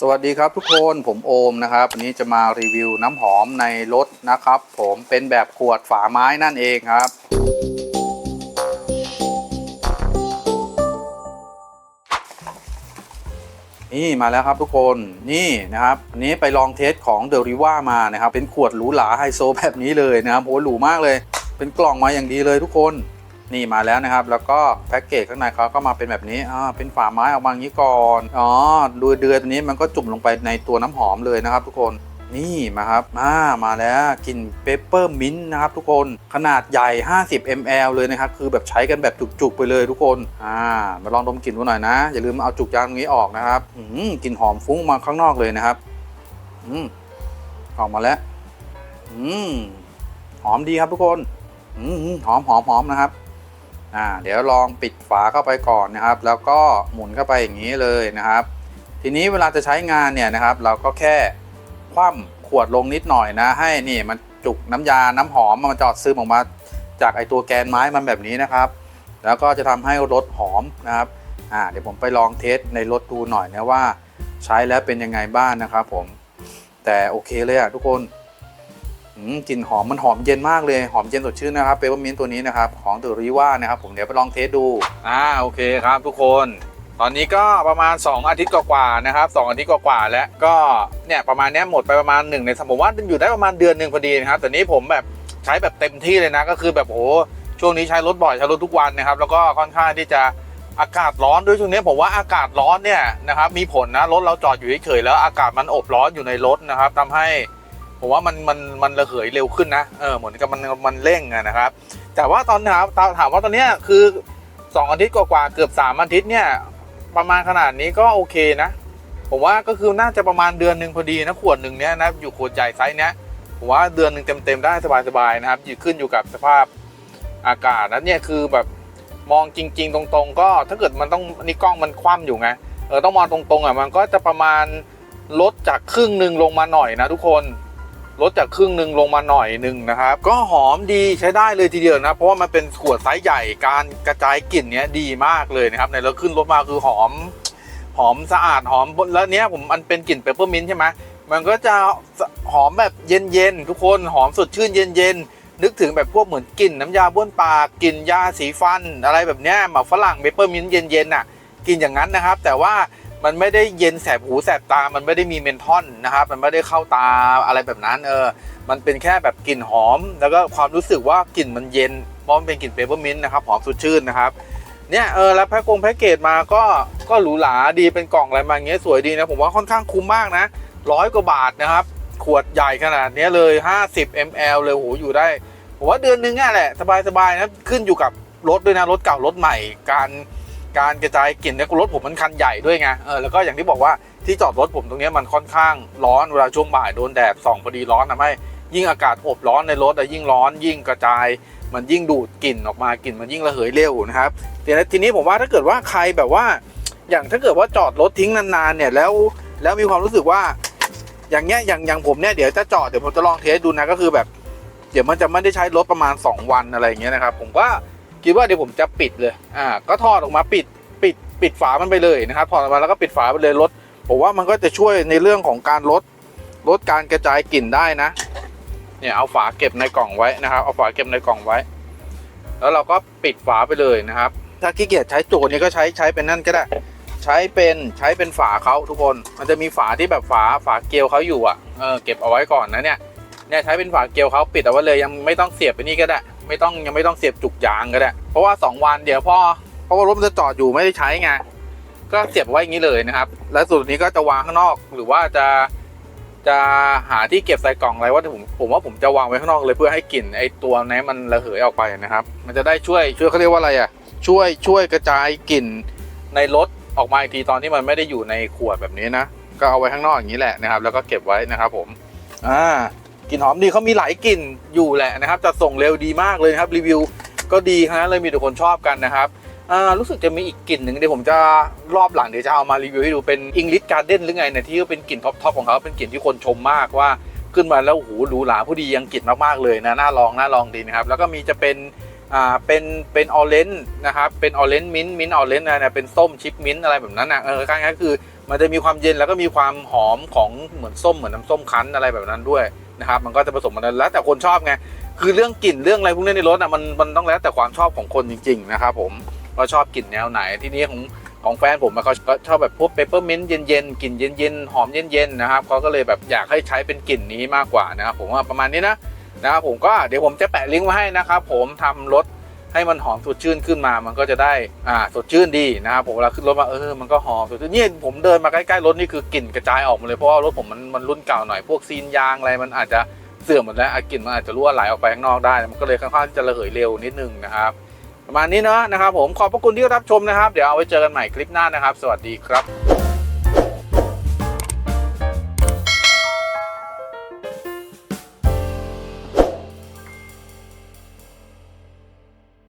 สวัสดีครับทุกคนผมโอมนะครับวันนี้จะมารีวิวน้ำหอมในรถนะครับ ผมเป็นแบบขวดฝาไม้นั่นเองครับ นี่มาแล้วครับทุกคนนี่นะครับอันนี้ไปลองเทสของเดลิว่ามานะครับ เป็นขวดหรูหราไฮโซแบบนี้เลยนะครับโอ้หรูมากเลย เป็นกล่องมาอย่างดีเลยทุกคน นี่มาแล้วนะครับ แล้วก็แพ็กเกจข้างในเขาก็มาเป็นแบบนี้อ่าเป็นฝาไม้ออกมาอย่างนี้ก่อนอ๋อดูเดือนนี้มันก็จุ่มลงไปในตัวน้ำหอมเลยนะครับทุกคนนี่มาครับมามาแล้วกลิ่นเปปเปอร์มินต์นะครับทุกคนขนาดใหญ่ 50 ml เลยนะครับ คือแบบใช้กันแบบจุกๆ ไปเลยทุกคนอ่ามาลองดมกลิ่นดูหน่อยนะ อย่าลืมเอาจุกยางตรงนี้ออกนะครับอืมกลิ่นหอมฟุ้งมาข้างนอกเลยนะครับอืมออกมาแล้วอืมหอมดีครับทุกคนอืมหอมหอมหอมนะครับ อ่าเดี๋ยวลองปิดฝาเข้าไปก่อนนะครับ แล้วก็หมุนเข้าไปอย่างนี้เลยนะครับ ทีนี้เวลาจะใช้งานเนี่ยนะครับ เราก็แค่คว่ำขวดลงนิดหน่อยนะ ให้นี่มันจุกน้ำยาน้ำหอมมันจอดซึมออกมา จากไอตัวแกนไม้มันแบบนี้นะครับ แล้วก็จะทำให้รถหอมนะครับอ่าเดี๋ยวผมไปลองเทสในรถดูหน่อยนะว่า ใช้แล้วเป็นยังไงบ้างนะครับผมแต่โอเคเลยอะทุกคน กลิ่นหอมมันหอมเย็นมากเลยหอมเย็นสดชื่นนะครับเปเปอร์มินต์ตัวนี้นะครับของเดอริว่านะครับผมเดี๋ยวไปลองเทสดูอ่าโอเคครับทุกคนตอนนี้ก็ประมาณ 2 อาทิตย์กว่าๆนะครับ2อาทิตย์กว่าๆแล้วก็เนี่ยประมาณนี้หมดไปประมาณหนึ่งในสมผมว่าอยู่ได้ประมาณเดือนหนึ่งพอดีนะครับแต่นี้ผมแบบใช้แบบเต็มที่เลยนะก็คือแบบโอ้โหช่วงนี้ใช้รถบ่อยใช้รถทุกวันนะครับแล้วก็ค่อนข้างที่จะอากาศร้อนด้วยช่วงนี้ผมว่าอากาศร้อนเนี่ยนะครับมีผลนะรถเราจอดอยู่เฉยๆแล้วอากาศมันอบร้อนอยู่ในรถนะครับทำให้ ผมว่ามันมันมันระเหยเร็วขึ้นนะเออเหมือนกับมันมันเร่งอะนะครับ แต่ว่าตอนถามถามถามว่าตอนเนี้ยคือ2อาทิตย์กว่าๆเกือบ3อาทิตย์เนี่ยประมาณขนาดนี้ก็โอเคนะ ผมว่าก็คือน่าจะประมาณเดือนหนึ่งพอดีนะขวดหนึ่งเนี้ยนะอยู่ขวดใหญ่ไซส์เนี้ยผมว่าเดือนหนึ่งเต็มๆได้สบายๆนะครับอยู่ขึ้นอยู่กับสภาพอากาศนะเนี่ยคือแบบมองจริง ๆ ตรงๆ ก็ถ้าเกิดมันต้องนี่กล้องมันคว่ำอยู่ไงเออต้องมองตรงๆอะมันก็จะประมาณลดจากครึ่งหนึ่งลงมาหน่อยนะทุกคน ลดจากครึ่งหนึ่งลงมาหน่อยหนึ่งนะครับ ก็หอมดีใช้ได้เลยทีเดียวนะเพราะว่ามันเป็นขวดไซส์ใหญ่การกระจายกลิ่นเนี้ยดีมากเลยนะครับในแล้วขึ้นรถมาคือหอม หอมสะอาดหอมแล้วเนี้ยผมมันเป็นกลิ่นเปปเปอร์มินต์ใช่ไหมมันก็จะหอมแบบเย็นๆทุกคนหอมสดชื่นเย็นๆนึกถึงแบบพวกเหมือนกลิ่นน้ำยาบ้วนปากกลิ่นยาสีฟัน อะไรแบบเนี้ยหมักฝรั่งเปปเปอร์มินต์เย็นๆน่ะกลินอย่างนั้นนะครับ แต่ว่า มันไม่ได้เย็นแสบหูแสบตา มันไม่ได้มีเมนทอนนะครับ มันไม่ได้เข้าตาอะไรแบบนั้น เออ มันเป็นแค่แบบกลิ่นหอม แล้วก็ความรู้สึกว่ากลิ่นมันเย็นเพราะมันเป็นกลิ่นเปเปอร์มินต์นะครับ หอมสดชื่นนะครับ เนี่ย เออ แล้วแพ็คกงแพ็กเกจมาก็ ก็หรูหราดีเป็นกล่องอะไรมาอย่างเงี้ยสวยดีนะ ผมว่าค่อนข้างคุ้มมากนะร้อยกว่าบาทนะครับ ขวดใหญ่ขนาดเนี้ยเลย 50 ml เลยโห อยู่ได้ ผมว่าเดือนนึงอะแหละ สบายๆนะ ขึ้นอยู่กับรถด้วยนะ รถเก่ารถใหม่ การ การกระจายกลิ่นเนี่ยรถผมมันคันใหญ่ด้วยไงเออแล้วก็อย่างที่บอกว่าที่จอดรถผมตรงนี้มันค่อนข้างร้อนเวลาช่วงบ่ายโดนแดดส่องพอดีร้อนทำให้ยิ่งอากาศอบร้อนในรถยิ่งร้อนยิ่งกระจาย มันยิ่งดูดกลิ่นออกมากลิ่นมันยิ่งระเหยเร็วนะครับทีนี้ทีนี้ผมว่าถ้าเกิดว่าใครแบบว่า อย่างถ้าเกิดว่าจอดรถทิ้งนานๆเนี่ยแล้วแล้วมีความรู้สึกว่าอย่างเงี้ยอย่างอย่างผมเนี่ยเดี๋ยวจะจอดเดี๋ยวผมจะลองเทสดูนะก็คือแบบ เดี๋ยวมันจะไม่ได้ใช้รถประมาณ 2 วันอะไรอย่างเงี้ยนะครับผมก็ คิดว่าเดี๋ยวผมจะปิดเลยอ่าก็ถอดออกมาปิดปิดปิดฝามันไปเลยนะครับถอดออกมาแล้วก็ปิดฝาไปเลยลดผมว่ามันก็จะช่วยในเรื่องของการลดลดการกระจายกลิ่นได้นะเนี่ยเอาฝาเก็บในกล่องไว้นะครับ เอาฝาเก็บในกล่องไว้ แล้วเราก็ปิดฝาไปเลยนะครับ ถ้าขี้เกียจใช้โจนี้ก็ใช้ใช้เป็นนั่นก็ได้ ใช้เป็นใช้เป็นฝาเขาทุกคน มันจะมีฝาที่แบบฝาฝาเกลียวเขาอยู่อะเออเก็บเอาไว้ก่อนนะเนี่ยเนี่ยใช้เป็นฝาเกลียวเขาปิดเอาไว้เลยยังไม่ต้องเสียบไปนี่ก็ได้ ไม่ต้องยังไม่ต้องเสียบจุกยางก็ได้ เพราะว่า 2 วันเดี๋ยวพ่อเพราะว่ารถมันจะจอดอยู่ไม่ได้ใช้ไงก็เสียบไว้อย่างนี้เลยนะครับ แล้วส่วนนี้ก็จะวางข้างนอกหรือว่าจะจะหาที่เก็บใส่กล่องอะไรว่าผมผมว่าผมจะวางไว้ข้างนอกเลยเพื่อให้กลิ่นไอตัวนี้มันระเหยออกไปนะครับ มันจะได้ช่วยช่วยเขาเรียกว่าอะไรอะช่วยช่วยกระจายกลิ่นในรถออกมาอีกทีตอนที่มันไม่ได้อยู่ในขวดแบบนี้นะก็เอาไว้ข้างนอกอย่างนี้แหละนะครับ แล้วก็เก็บไว้นะครับผมอ่า กลิ่นหอมดีเขามีหลายกลิ่นอยู่แหละนะครับจะส่งเร็วดีมากเลยครับรีวิวก็ดีฮะเลยมีแต่คนชอบกันนะครับรู้สึกจะมีอีกกลิ่นหนึ่งเดี๋ยวผมจะรอบหลังเดี๋ยวจะเอามารีวิวให้ดูเป็น English Garden หรือไงเนี่ยที่เป็นกลิ่นท็อปทอปของเขาเป็นกลิ่นที่คนชมมากว่าขึ้นมาแล้วโอ้โหหรูหราผู้ดียังกลิ่นมากๆเลยนะน่าลองน่าลองดีนะครับแล้วก็มีจะเป็นอ่าเป็นเป็นออเรนจ์นะครับเป็นออเรนจ์มิ้นท์มิ้นท์ออเรนจ์นะเป็นส้มชิปมิ้นท์อะไรแบบนั้นนะเออคล้ายๆคือ มันจะมีความเย็นแล้วก็มีความหอมของเหมือนส้มเหมือนน้ำส้มคั้นอะไรแบบนั้นด้วย นะครับมันก็จะผสมกันแล้วแต่คนชอบไงคือเรื่องกลิ่นเรื่องอะไรพวกนี้ในรถอะมันมันต้องแล้วแต่ความชอบของคนจริง ๆ นะครับผมว่าชอบกลิ่นแนวไหนที่นี้ของของแฟนผมเขาก็ชอบแบบพวกเปเปอร์มินต์เย็นๆกลิ่นเย็นๆหอมเย็นๆนะครับเขาก็เลยแบบอยากให้ใช้เป็นกลิ่นนี้มากกว่านะครับผมว่าประมาณนี้นะนะครับผมก็เดี๋ยวผมจะแปะลิงก์ไว้ให้นะครับผมทำรถ ให้มันหอมสดชื่นขึ้นมา มันก็จะได้อ่าสดชื่นดีนะครับผมเวลาขึ้นรถมาเออมันก็หอมสดชื่นนี่ผมเดินมาใกล้ๆรถนี่คือกลิ่นกระจายออกหมาเลยเพราะว่ารถผมมันมันรุ่นเก่าหน่อยพวกซีนยางอะไรมันอาจจะเสื่อมหมดแล้วกลิ่นมันอาจจะรั่วไหลออกไปข้างนอกได้ มันก็เลยค่อนข้างที่จะระเหยเร็วนิดนึงนะครับประมาณนี้เนาะนะครับผมขอบพระคุณที่รับชมนะครับ เดี๋ยวเอาไว้เจอกันใหม่คลิปหน้านะครับ สวัสดีครับ